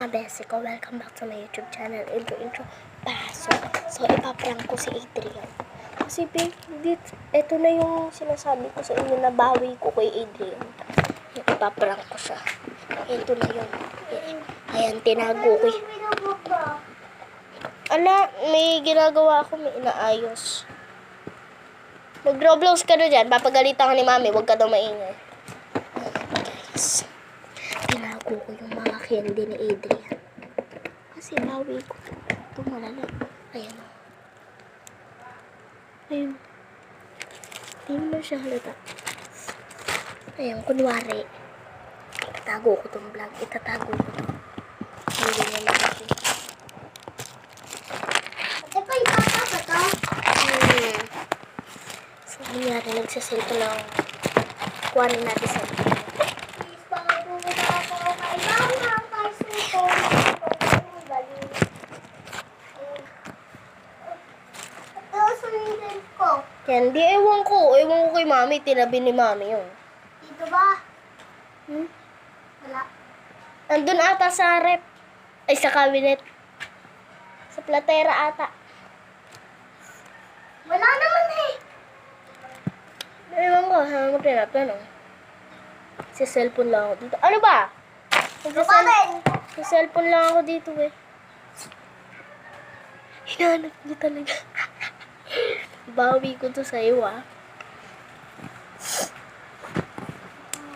Mga besi ko, welcome back to my YouTube channel. Intro, intro, paso. So, ipaprank ko si Adrian. Kasi, babe, dit, ito na yung sinasabi ko sa inyo na bawi ko kay Adrian. Ipaprank ko siya. Ito na yun. Ayan, tinago ko. Ala, may ginagawa ako, may inaayos. Mag-roblox ka na dyan, papagalitan ka ni mami, huwag ka daw maingay. Guys, tinago ko yung mga candy ni Adrian. Kasi bawi ko. Ito malala. Ayan o. Ayun. Hindi mo siya halata. Ayan, kunwari. Itatago ko tong vlog. Itatago ko to. Hindi niya makikita. Ito yung papa ba to? Hmm. So, nangyari, nagsasilto lang. Kuhanin natin sa Please, baka pumunta ako kay mama kasi ko. Ito, sundin ko. Yan, di ewan ko. Ewan ko kay mami. Tinabi ni mami yun. Dito ba? Hmm? Wala. Andun ata sa rep. Ay, sa cabinet. Sa platera ata. Wala naman eh. Ewan ko, saan mo tinatanong? Sa cellphone lang ako dito. Ano ba? Sa, pa rin. sa cellphone lang ako dito eh. Hinahanap niya talaga. Bawi ko to sa iyo ah.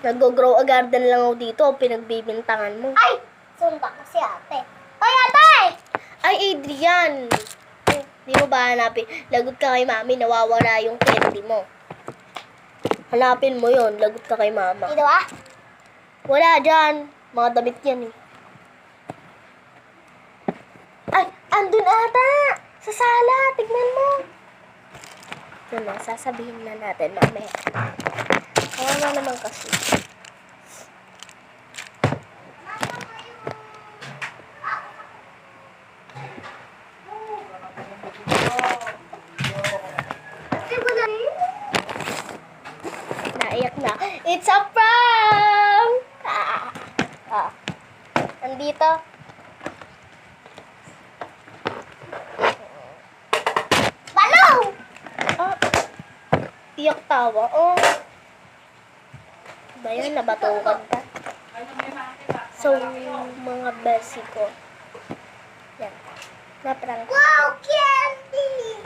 Nag-grow a garden lang ako dito. Pinagbibintangan mo. Ay! Sunda ko si ate. Ay, ate! Ay, Adrian! Ay, Di mo ba hanapin? Lagot ka kay mami, nawawala yung candy mo. Hanapin mo yon lagot ka kay mama. Dito ba? Wala dyan. Mga damit yan eh. Ay, andun ata! Sa sala, tignan mo. Yun na, sasabihin na natin mamaya. Kawawa naman kasi. Naiyak na. It's a prank! Ah. Ah. Andito. Balaw! Ah. Iyak tawa. Oh. Ba yun? Nabatukan ka? So, mga besi ko. Yan. Na-prank. Wow, candy!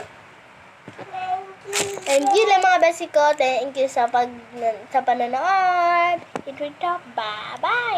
Thank you. Thank you lang mga besi ko. Thank you sa pag sa panonood. Ito ito. Bye-bye!